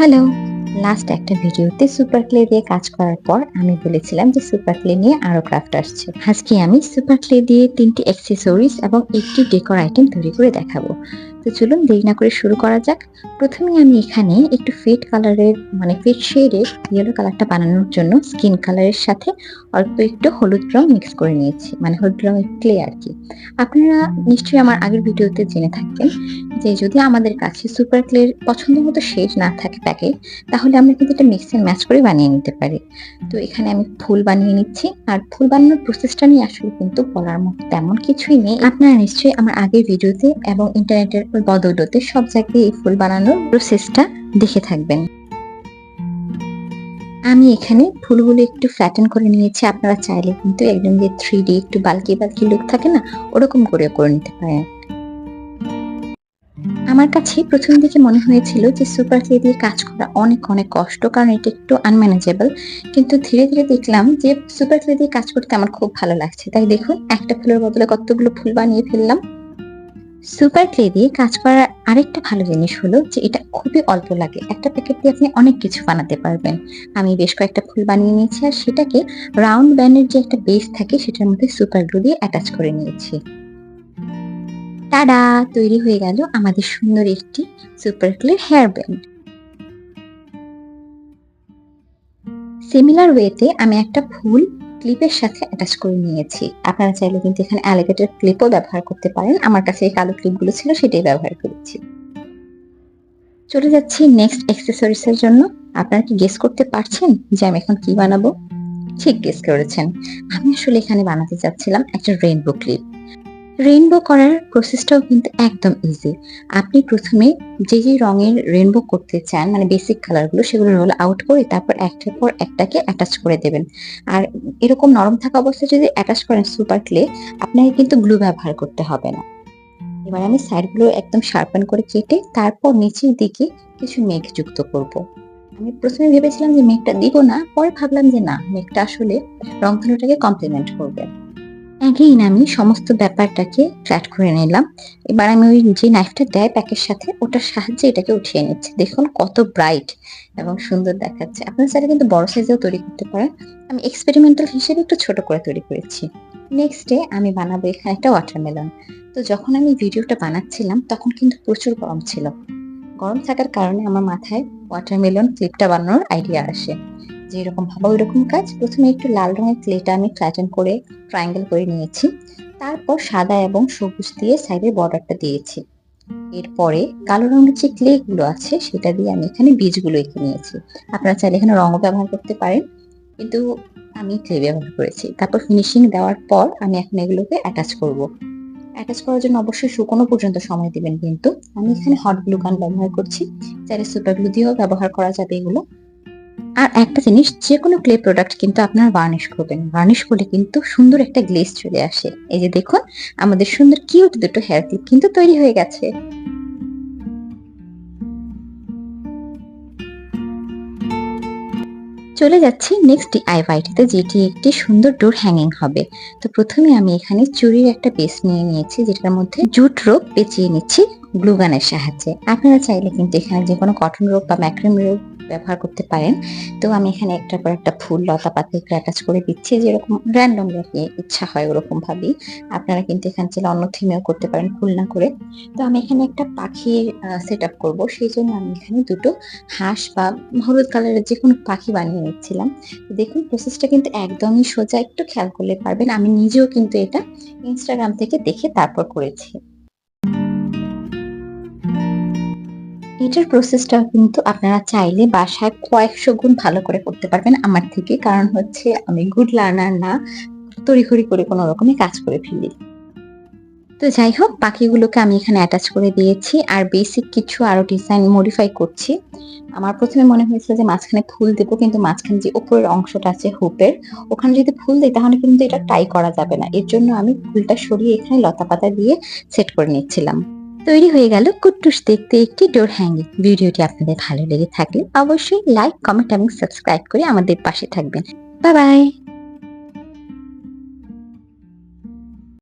Hello last একটা ভিডিওতে super clay দিয়ে কাজ করার পর আমি বলেছিলাম যে সুপার ক্লে নিয়ে আরও ক্রাফট আসছে। আজকে আমি সুপার ক্লে দিয়ে তিনটি অ্যাক্সেসরিজ এবং একটি ডেকোর আইটেম তৈরি করে দেখাবো। তো চলুন দেরি না করে শুরু করা যাক। প্রথমে আমি এখানে একটু ফেড কালারের মানে ফেড শেডের ইয়েলো কালারটা বানানোর জন্য স্কিন কালারের সাথে অল্প একটু হলুদ রং মিক্স করে নিয়েছি মানে হলুদ রঙের ক্লে আর কি। আপনারা নিশ্চয়ই আমার আগের ভিডিওতে জেনে থাকবেন যে যদি আমাদের কাছে সুপার ক্লের পছন্দ মতো শেড না থাকে প্যাকেট তাহলে আমরা কিন্তু এটা মিক্স এন্ড ম্যাচ করে বানিয়ে নিতে পারি। তো এখানে আমি ফুল বানিয়ে নিচ্ছি, আর ফুল বানানোর প্রসেসটা নিয়ে আসলে কিন্তু বলার মতো তেমন কিছুই নেই। আপনারা নিশ্চয়ই আমার আগের ভিডিওতে এবং ইন্টারনেটের বদৌলতে সব জায়গায় এই ফুল বানানোর প্রসেসটা দেখে থাকবেন। আমি এখানে ফুলগুলো একটু ফ্ল্যাটেন করে নিয়েছি, আপনারা চাইলে কিন্তু একদম যে থ্রি ডি একটু বালকি বালকি লুক থাকে না, ওরকম করে করে নিতে পারেন। আমার কাছে প্রথম দিকে মনে হয়েছিল যে সুপার ক্লে দিয়ে কাজ করা অনেক অনেক কষ্ট, কারণ এটা একটু আনম্যানেজেবল কিন্তু ধীরে ধীরে দেখলাম যে সুপার ক্লে দিয়ে কাজ করতে আমার খুব ভালো লাগছে। তাই দেখুন, একটা ফুলের বদলে কতগুলো ফুল বানিয়ে ফেললাম। সুপার ক্লে দিয়ে কাজ করার আরেকটা ভালো জিনিস হলো যে এটা খুবই অল্প লাগে। একটা প্যাকেট দিয়ে আপনি অনেক কিছু বানাতে পারবেন। আমি বেশ কয়েকটা ফুল বানিয়ে নিয়েছি আর সেটাকে রাউন্ড ব্যান্ডের যে একটা বেস থাকে সেটার মধ্যে সুপার গ্লু দিয়ে অ্যাটাচ করে নিয়েছি। টাডা! তৈরি হয়ে গেল আমাদের সুন্দর একটি super clay hair band similar ওয়েতে আমি একটা ফুল ক্লিপের সাথে অ্যাটাচ করে নিয়েছি। আপনারা চাইলে কিন্তু এখানে অ্যালিগেটর ক্লিপও ব্যবহার করতে পারেন। আমার কাছে এই কালো ক্লিপগুলো ছিল, সেটাই ব্যবহার করেছি। চলে যাচ্ছি নেক্সট অ্যাক্সেসরিজ এর জন্য। আপনারা কি গেস করতে পারছেন যে আমি এখন কি বানাবো? ঠিক গেস করেছেন। আমি আসলে এখানে বানাতে চাচ্ছিলাম একটা রেইনবো ক্লিপ রেইনবো করার প্রসেসটাও কিন্তু একদম ইজি আপনি প্রথমে যে যে রঙের রেইনবো করতে চান মানে বেসিক কালারগুলো সেগুলো রোল আউট করে তারপর একটার পর একটাকে অ্যাটাচ করে দেবেন। আর এরকম নরম থাকা অবস্থায় যদি অ্যাটাচ করেন সুপার ক্লে আপনাকে কিন্তু গ্লু ব্যবহার করতে হবে না। এবার আমি সাইডগুলো একদম শার্পেন করে কেটে তারপর নিচের দিকে কিছু মেঘ যুক্ত করব। আমি প্রথমে ভেবেছিলাম যে মেঘটা দিব না, পরে ভাবলাম যে না, মেঘটা আসলে রংধনুটাকে কমপ্লিমেন্ট করবে। অ্যাগেইন আমি সমস্ত ব্যাপারটাকে ফ্ল্যাট করে নিলাম। এবার আমি ওই যে নাইফটা দেয় প্যাকের সাথে, ওটার সাহায্যে এটাকে উঠিয়ে নিচ্ছি। দেখুন কত ব্রাইট এবং সুন্দর দেখাচ্ছে। আপনার চাইলে কিন্তু বড় সাইজেও তৈরি করতে পারেন। আমি এক্সপেরিমেন্টাল হিসেবে একটু ছোট করে তৈরি করেছি। নেক্সট ডে আমি বানাবো এখানে একটা ওয়াটারমেলন তো যখন আমি ভিডিওটা বানাচ্ছিলাম, তখন কিন্তু প্রচুর গরম ছিল। গরম থাকার কারণে আমার মাথায় ওয়াটারমেলন ক্লিপটা বানানোর আইডিয়া আসে। যে এরকম ভাবা ওই রকম কাজ, প্রথমে একটু লাল রঙের ক্লেটা আমি ফ্ল্যাটেন করে ট্রায়াঙ্গেল করে নিয়েছি। তারপর সাদা এবং সবুজ দিয়ে সাইডের বর্ডারটা দিয়েছি। এরপরে কালো রঙের যে ক্লে গুলো আছে, সেটা দিয়ে আমি এখানে বীজগুলো এঁকে নিয়েছি। আপনারা চাইলে এখানে রঙও ব্যবহার করতে পারেন, কিন্তু আমি ক্লে ব্যবহার করেছি। তারপর ফিনিশিং দেওয়ার পর আমি এখন এগুলোকে অ্যাটাচ করব। অ্যাটাচ করার জন্য অবশ্যই শুকনো পর্যন্ত সময় দিবেন কিন্তু। আমি এখানে হট গ্লু গান ব্যবহার করছি। চাইলে সুপার গ্লু দিয়েও ব্যবহার করা যাবে এগুলো। আর একটা জিনিস যে কোনো ক্লে প্রোডাক্ট কিন্তু আপনারা বার্নিশ করবেন। বার্নিশ করলে কিন্তু সুন্দর একটা গ্লেজ চলে আসে। এই যে দেখুন, আমাদের সুন্দর কিউট দুটো হেয়ার ক্লিপ কিন্তু তৈরি হয়ে গেছে। চলে যাচ্ছি নেক্সট আইভাইটিতে যেটি একটি সুন্দর ডোর হ্যাঙ্গিং হবে। তো প্রথমে আমি এখানে চুরির একটা পেস নিয়ে নিয়েছি, যেটার মধ্যে জুট রোপ পেঁচিয়ে নিচ্ছি গ্লুগানের সাহায্যে। আপনারা চাইলে কিন্তু এখানে যে কোনো কটন রোপ বা ম্যাক্রিম রোপ ব্যবহার করতে পারেন। তো আমি এখানে একটার পর একটা ফুল, লতা পাতা অ্যাটাচ করে দিচ্ছি। যেরকম র্যান্ডম কি ইচ্ছা হয় ওরকম ভাবেই আপনারা কিন্তু এখানে চাইলে অন্য থিমেও করতে পারেন ফুল না করে। তো আমি এখানে একটা পাখির সেট আপ করব। সেই জন্য আমি এখানে দুটো হাঁস বা হলুদ কালারের যে কোনো পাখি বানিয়ে নিচ্ছিলাম। দেখুন প্রসেসটা কিন্তু একদমই সোজা। একটু খেয়াল করলে পারবেন। আমি নিজেও কিন্তু এটা ইনস্টাগ্রাম থেকে দেখে তারপর করেছি। এটার প্রসেসটা কিন্তু আপনারা চাইলে বাসায় কয়েকশো গুণ ভালো করে করতে পারবেন আমার থেকে। কারণ হচ্ছে আমি গুড লার্নার না, তড়িঘড়ি করে কোনো রকমে কাজ করে ফেলি। তো যাই হোক, বাকিগুলোকে আমি এখানে অ্যাটাচ করে দিয়েছি। আর বেসিক কিছু আরও ডিজাইন মডিফাই করছি। আমার প্রথমে মনে হয়েছিল যে মাঝখানে ফুল দেবো, কিন্তু মাঝখানে যে উপরের অংশটা আছে হুপের, ওখানে যদি ফুল দিই তাহলে কিন্তু এটা টাই করা যাবে না। এর জন্য আমি ফুলটা সরিয়ে এখানে লতা পাতা দিয়ে সেট করে নিচ্ছিলাম। তৈরি হয়ে গেল কুট্টুস দেখতে একটি ডোর হ্যাঙ্গিং ভিডিওটি আপনাদের ভালো লেগে থাকলে অবশ্যই লাইক কমেন্ট এবং সাবস্ক্রাইব করে আমাদের পাশে থাকবেন। Bye bye